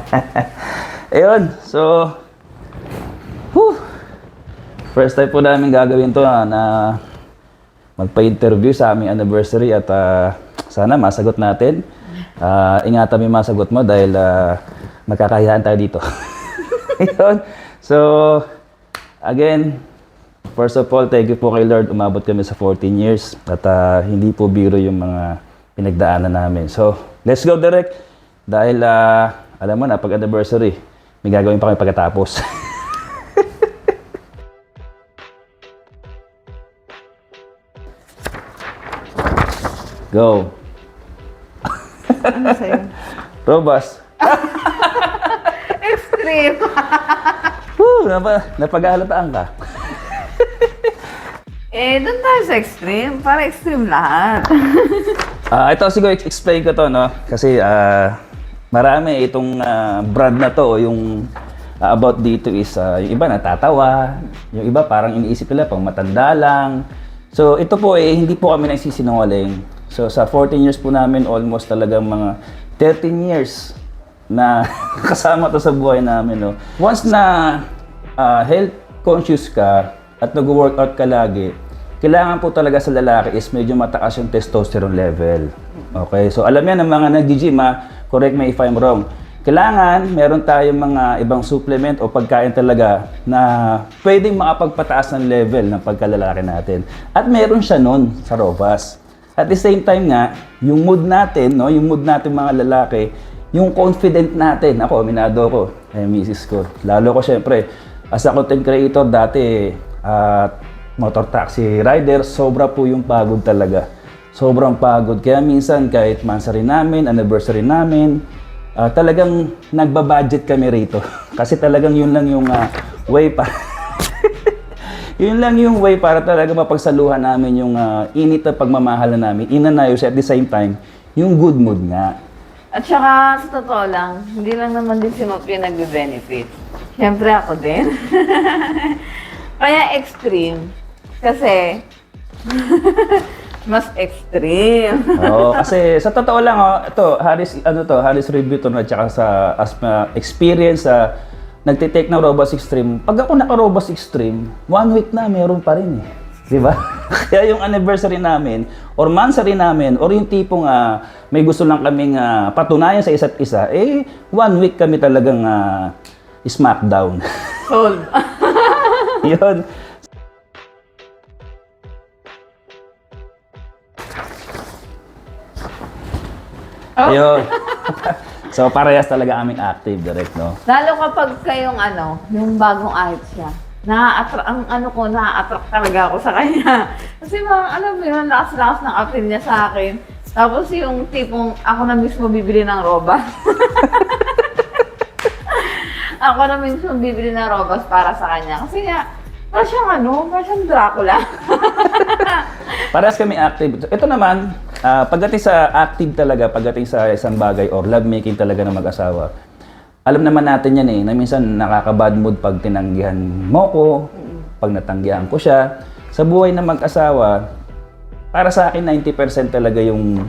Ayun, so, whew, first time po namin gagawin to na, na magpa-interview sa aming anniversary at ah, sana masagot natin. Ah, ingatan mo masagot mo dahil uh, magkakayahan tayo dito. Ayun, so, again, first of all, thank you po kay Lord. Umabot kami sa 14 years at ah, hindi po biro yung mga pinagdaanan namin. So, let's go direct dahil ah, alam mo na, pag anniversary, may gagawin pa kami pagkatapos. Go. Ano sa'yo? Robas. Extreme! Woo, napa, napag-ahalataan ka. eh, doon tayo sa extreme. Para extreme lahat. Ah, ito siguro ex- explain ko to no kasi ah, marami itong ah, brand na to o yung ah, about dito is ah, yung iba natatawa, yung iba parang iniisip nila pang matanda lang. So ito po eh hindi po kami nagsisinungaling. So sa 14 years po namin almost talagang mga 13 years na kasama to sa buhay namin no. Once na ah, health conscious ka at nag-workout ka lagi, kailangan po talaga sa lalaki is medyo mataas yung testosterone level. Okay? So alam yan ng mga nag-gym ha, correct me if I'm wrong. Kailangan meron tayong mga ibang supplement o pagkain talaga na pwedeng makapagpataas ng level ng pagkalalaki natin. At meron siya nun sa Robas. At the same time nga, yung mood natin, no, yung mood natin mga lalaki, yung confident natin, ako, aminado ko, eh, misis ko. Lalo ko syempre, as a content creator dati, at motor taxi rider, sobra po yung pagod talaga. Sobrang pagod. Kaya minsan kahit mansari namin, anniversary namin, ah, talagang nagbabudget kami rito. Kasi talagang yun lang yung ah, way pa. yun lang yung way para talaga mapagsaluhan namin yung ah, init na pagmamahal na namin. Inanayos at the same time, yung good mood nga. At saka, sa totoo lang, hindi lang naman din si Mop yung nagbe-benefit. Siyempre ako din. Kaya extreme. Kasi, mas extreme. Oo, kasi sa totoo lang, oh, ito, Harris, ano to, Harris review to na tsaka sa as ma- experience sa nagtitake ng Robust Extreme. Pag ako naka-Robust Extreme, one week na meron pa rin eh. Di ba? Kaya yung anniversary namin, or mansary namin, or yung tipong ah, may gusto lang kaming ah, patunayan sa isa't isa, eh, one week kami talagang ah, smackdown. Sold. Yun. Oh. Ayun. so, parehas talaga aming active direct, no? Lalo kapag kayong ano, yung bagong ahit siya. Na-attract, ang ano ko, na-attract talaga ako sa kanya. Kasi mga, alam mo yun, lakas-lakas ng appeal niya sa akin. Tapos yung tipong ako na mismo bibili ng robas. ako na mismo bibili ng robas para sa kanya. Kasi nga, para siyang ano, para siyang Dracula. Parehas kami active. Ito naman, ah, pagdating sa active talaga, pagdating sa isang bagay or love making talaga ng mag-asawa, alam naman natin yan eh, na minsan nakaka-bad mood pag tinanggihan mo ko, pag natanggihan ko siya. Sa buhay ng mag-asawa, para sa akin 90% talaga yung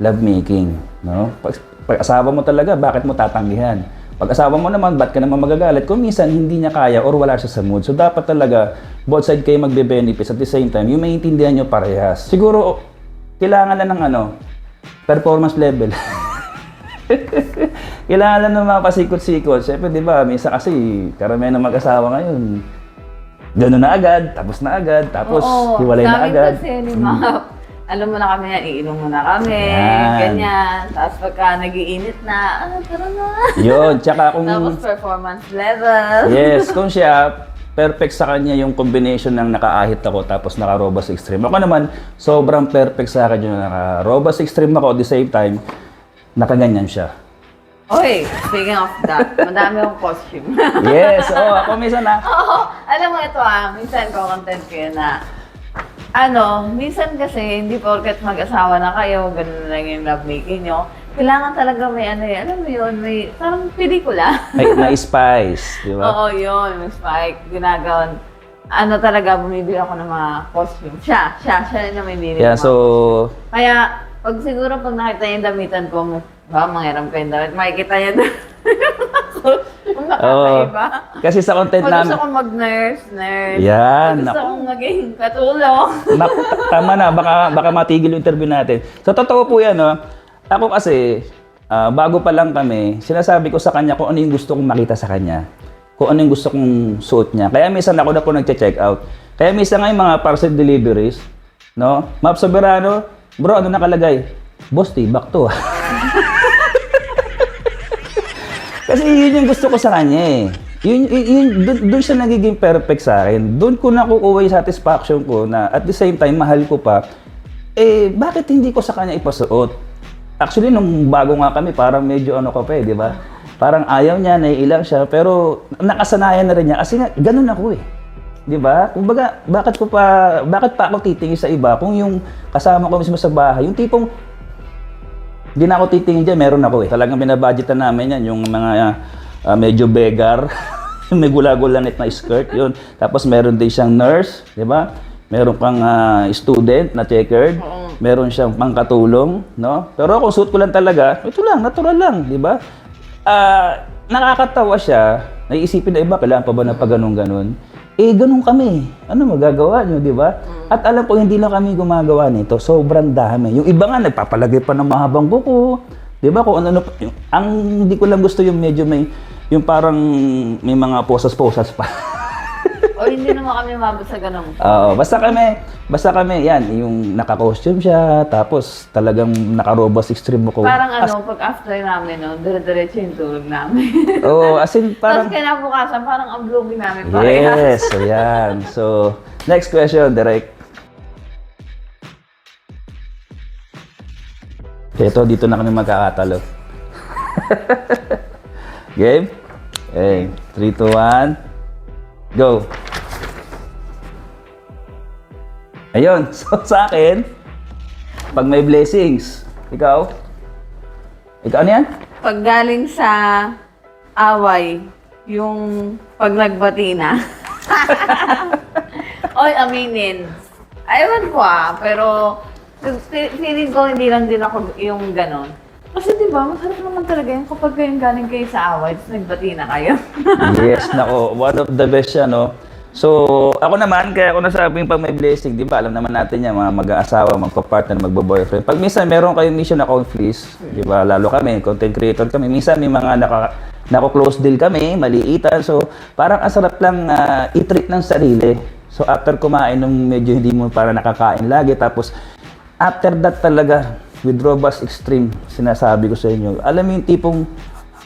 love making, no? Pag, pag asawa mo talaga, bakit mo tatanggihan? Pag asawa mo naman, ba't ka naman magagalit? Kung minsan hindi niya kaya or wala siya sa mood. So dapat talaga both side kayo magbe-benefits at the same time, yung maintindihan nyo parehas. Siguro kailangan lang ng ano, performance level. kailangan lang ng mga pasikot-sikot. Siyempre, di ba, minsan kasi karamihan ng mag-asawa ngayon, gano'n na agad, tapos na agad, tapos hiwalay na agad. kasi ni Map, alam mo na kami yan, iinom mo na kami, Yan. ganyan. Tapos pagka nagiinit na, ah, tara na. Yun, tsaka kung... Tapos performance level. Yes, kung siya, perfect sa kanya yung combination ng nakaahit ako tapos naka-robust extreme. Ako naman, sobrang perfect sa akin yung naka-robust extreme ako at the same time, nakaganyan siya. Oy, speaking of that, madami akong costume. Yes, oh, ako minsan na. Oo, alam mo ito ah, minsan ko content ko yun na, ano, minsan kasi hindi porket mag-asawa na kayo, ganun lang yung love making nyo. Kailangan talaga may ano eh, alam mo yun, may parang pelikula. May, may spice, di ba? Oo, yun. May spike. Ginagawan. Ano talaga, bumibili ako ng mga costume. Siya, siya, siya na may bili. Yeah, ng mga- so, Kaya, pag siguro pag nakita niya yung damitan ko, Baka mangiram ko yung damit. Makikita niya doon. Kung nakakaiba. Kasi sa content Pag namin, gusto kong mag-nurse, nurse. Yan, Pag gusto naku. kong maging katulong. Tama na, baka, baka matigil yung interview natin. So, totoo po yan, no? Ako kasi, ah, bago pa lang kami, sinasabi ko sa kanya kung ano yung gusto kong makita sa kanya. Kung ano yung gusto kong suot niya. Kaya minsan ako na po nagche-check out. Kaya minsan nga yung mga parcel deliveries, no? Map Soberano, bro, ano nakalagay? Boss, tibak to. ah." Kasi yun yung gusto ko sa kanya eh. Yun, yun, yun dun, dun siya nagiging perfect sa akin. Doon ko nakukuha yung satisfaction ko na at the same time, mahal ko pa. Eh, bakit hindi ko sa kanya ipasuot? Actually, nung bago nga kami, parang medyo ano ka pa eh, di ba? Parang ayaw niya, naiilang siya, pero nakasanayan na rin niya. Kasi nga, ganun ako eh. Di ba? Kumbaga, bakit ko pa, bakit pa ako titingin sa iba kung yung kasama ko mismo sa bahay, yung tipong hindi na ako titingin dyan, meron ako eh. Talagang binabudgetan namin yan, yung mga ah, medyo beggar, may gula-gulanit na skirt, yun. Tapos meron din siyang nurse, di ba? Meron kang ah, student na checkered, meron siyang pangkatulong, no? Pero kung suit ko lang talaga, ito lang, natural lang, di ba? Ah, nakakatawa siya, naiisipin na iba, kailangan pa ba na pa ganun-ganun? Eh, ganun kami. Ano magagawa nyo, di ba? At alam ko, hindi lang kami gumagawa nito. Sobrang dami. Yung iba nga, nagpapalagay pa ng mahabang buko. Di ba? Kung ano, ano yung, ang hindi ko lang gusto yung medyo may, yung parang may mga posas-posas pa. hindi naman kami mabot sa ganun. Oo, basta kami, basta kami, yan, yung naka-costume siya, tapos talagang naka-robos extreme mo ko. Parang ano, pag after namin, no, dire-diretso yung tulog namin. Oo, as in, parang, Tapos kinabukasan, parang ang vlogging namin pa. Yes, so yan. So, next question, direct. Ito, dito na kami magkakatalo. Game? Okay, 3, 2, 1, go! Ayun, so sa akin, pag may blessings, ikaw? Ikaw ano yan? Pag galing sa away, yung pag nagbati na. Oy, aminin. Aywan ko ah, pero fe- feeling ko hindi lang din ako yung ganon. Kasi di ba, masarap naman talaga yung kapag kayong galing kayo sa away, tapos nagbati na kayo. yes, nako, one of the best siya, no? So, ako naman, kaya ako nasabing pag may blessing, di ba, alam naman natin yan, mga mag-aasawa, magpa-partner, magbo-boyfriend. Pag minsan meron kayong mission na conflicts, di ba, lalo kami, content creator kami, minsan may mga naka, nako-close deal kami, maliitan. So, parang asarap lang ah, i-treat ng sarili. So, after kumain nung medyo hindi mo para nakakain lagi, tapos after that talaga, with robust extreme, sinasabi ko sa inyo, alam mo yung tipong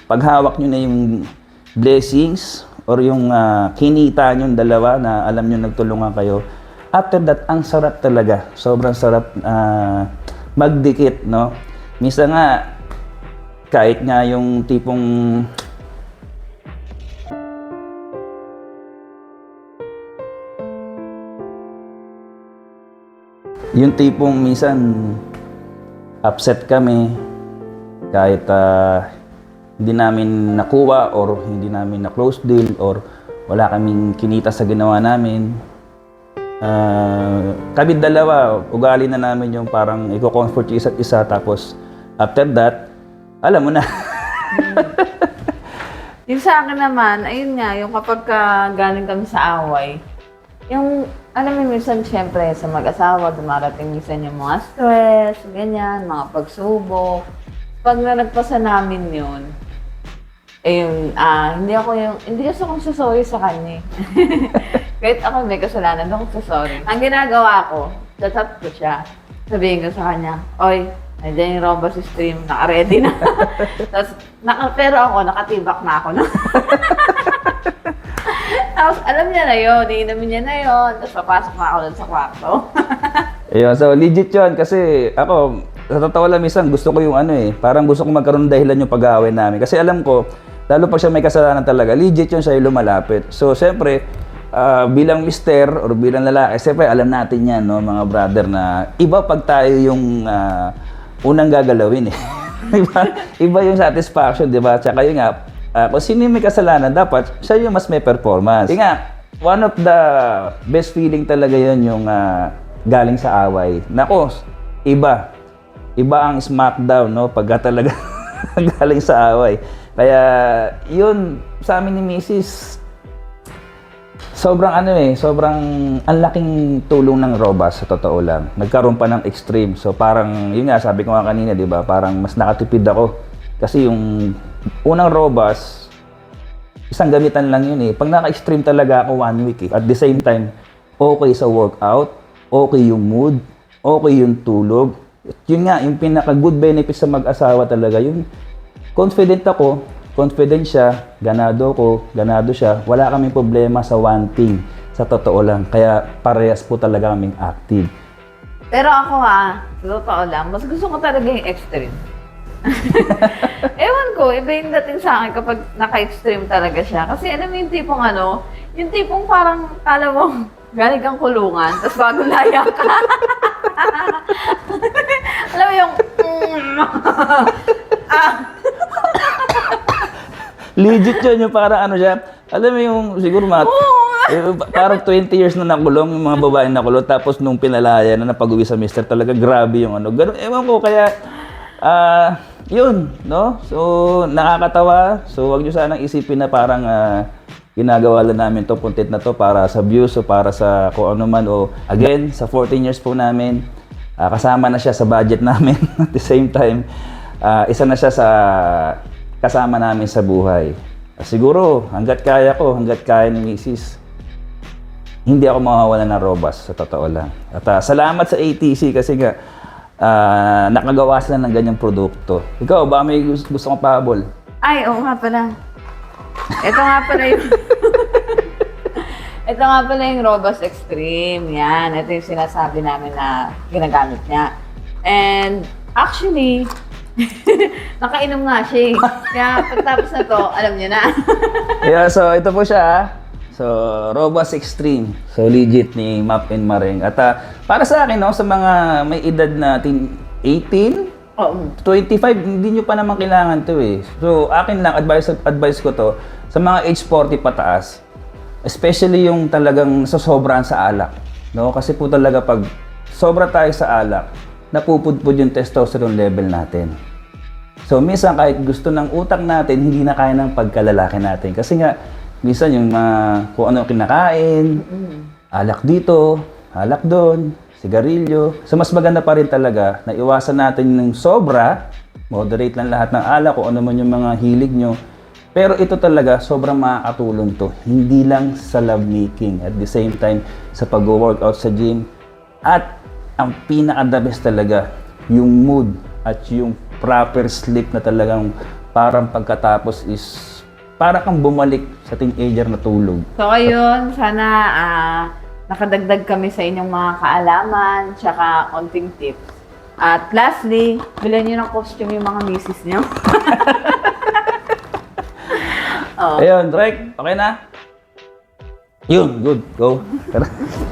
paghawak nyo na yung blessings or yung ah, kinita nyo dalawa na alam nyo nagtulungan kayo, after that, ang sarap talaga. Sobrang sarap ah, magdikit, no? Minsan nga, kahit nga yung tipong yung tipong minsan upset kami kahit ah, hindi namin nakuha or hindi namin na-close deal or wala kaming kinita sa ginawa namin. Ah, kami dalawa, ugali na namin yung parang i-comfort yung isa't isa tapos after that, alam mo na. Yung sa akin naman, ayun nga, yung kapag ka galing kami sa away, yung, alam mo, minsan syempre sa mag-asawa, dumarating minsan yung mga stress, ganyan, mga pagsubok. Pag nalagpasan namin yun, eh yun, ah, hindi ako yung, hindi kasi akong sasorry sa kanya. eh. Kahit ako may kasalanan, doon ako sasorry. Ang ginagawa ko, chat ko siya. Sabihin ko sa kanya, Oy, nandiyan yung robot stream, naka-ready na. Tapos, naka, pero ako, nakatibak na ako. No? Tapos, alam niya na yun, iinamin niya na yun. Tapos, papasok na ako doon sa kwarto. Ayun, so legit yun kasi ako, sa totoo lang minsan gusto ko yung ano eh, parang gusto ko magkaroon ng dahilan yung pag-aaway namin. Kasi alam ko, lalo pag siya may kasalanan talaga, legit yun siya yung lumalapit. So, siyempre, ah, bilang mister or bilang lalaki, siyempre alam natin yan, no, mga brother, na iba pag tayo yung ah, unang gagalawin eh. iba, iba yung satisfaction, di ba? Tsaka yun nga, ah, kung sino yung may kasalanan, dapat siya yung mas may performance. Yun nga, one of the best feeling talaga yun yung ah, galing sa away. Nako, iba. Iba ang smackdown, no? Pagka talaga galing sa away. Kaya, yun, sa amin ni Mrs., sobrang ano eh, sobrang ang laking tulong ng Robas sa totoo lang. Nagkaroon pa ng extreme. So parang, yun nga, sabi ko nga kanina, di ba, parang mas nakatipid ako. Kasi yung unang Robas, isang gamitan lang yun eh. Pag naka-extreme talaga ako one week eh. At the same time, okay sa workout, okay yung mood, okay yung tulog. At yun nga, yung pinaka-good benefit sa mag-asawa talaga, yung confident ako, confident siya, ganado ko, ganado siya. Wala kaming problema sa one thing. Sa totoo lang. Kaya parehas po talaga kaming active. Pero ako ha, sa totoo lang, mas gusto ko talaga yung extreme. Ewan ko, iba yung dating sa akin kapag naka-extreme talaga siya. Kasi alam mo yung tipong ano, yung tipong parang, alam mo, galing kang kulungan, tapos bago laya ka. alam mo yung, mm, Legit yun, yung parang ano siya. Alam mo yung siguro mga eh, parang 20 years na nakulong yung mga babae nakulong tapos nung pinalaya na napag-uwi sa mister talaga grabe yung ano. Ganun, ewan ko kaya ah yun, no? So nakakatawa. So wag niyo sanang isipin na parang ah, ginagawa lang namin to content na to para sa views o para sa kung ano man o again sa 14 years po namin ah, kasama na siya sa budget namin at the same time ah, isa na siya sa kasama namin sa buhay. Siguro, hanggat kaya ko, hanggat kaya ni Mrs., hindi ako mawawala ng robas, sa totoo lang. At ah, salamat sa ATC kasi nga, ah, nakagawa sila ng ganyang produkto. Ikaw, ba may gusto, gusto kong pahabol? Ay, oo nga pala. Ito nga pala yung... Ito nga pala yung Robust Extreme. Yan. Ito yung sinasabi namin na ginagamit niya. And actually, nakainom nga siya eh. Kaya pagtapos na to, alam niyo na. yeah, so ito po siya. ah. So, Robust Extreme. So, legit ni Map and Maring. At ah, para sa akin, no, sa mga may edad natin 18, Oo. 25, hindi nyo pa naman kailangan to eh. So, akin lang, advice, advice ko to, sa mga age 40 pataas, especially yung talagang sasobran sa alak. No? Kasi po talaga pag sobra tayo sa alak, napupudpud yung testosterone level natin. So, minsan kahit gusto ng utak natin, hindi na kaya ng pagkalalaki natin. Kasi nga, minsan yung mga kung ano kinakain, alak dito, alak doon, sigarilyo. So, mas maganda pa rin talaga na iwasan natin ng sobra, moderate lang lahat ng alak, kung ano man yung mga hilig nyo. Pero ito talaga, sobrang makakatulong to. Hindi lang sa lovemaking. At the same time, sa pag-workout sa gym. At ang pinaka-the best talaga, yung mood at yung proper sleep na talagang parang pagkatapos is para kang bumalik sa teenager na tulog. So ayun, sana ah, nakadagdag kami sa inyong mga kaalaman, tsaka konting tips. At lastly, bilhan nyo ng costume yung mga misis nyo. oh. Ayun, Drake, okay na? Yun, good. Go.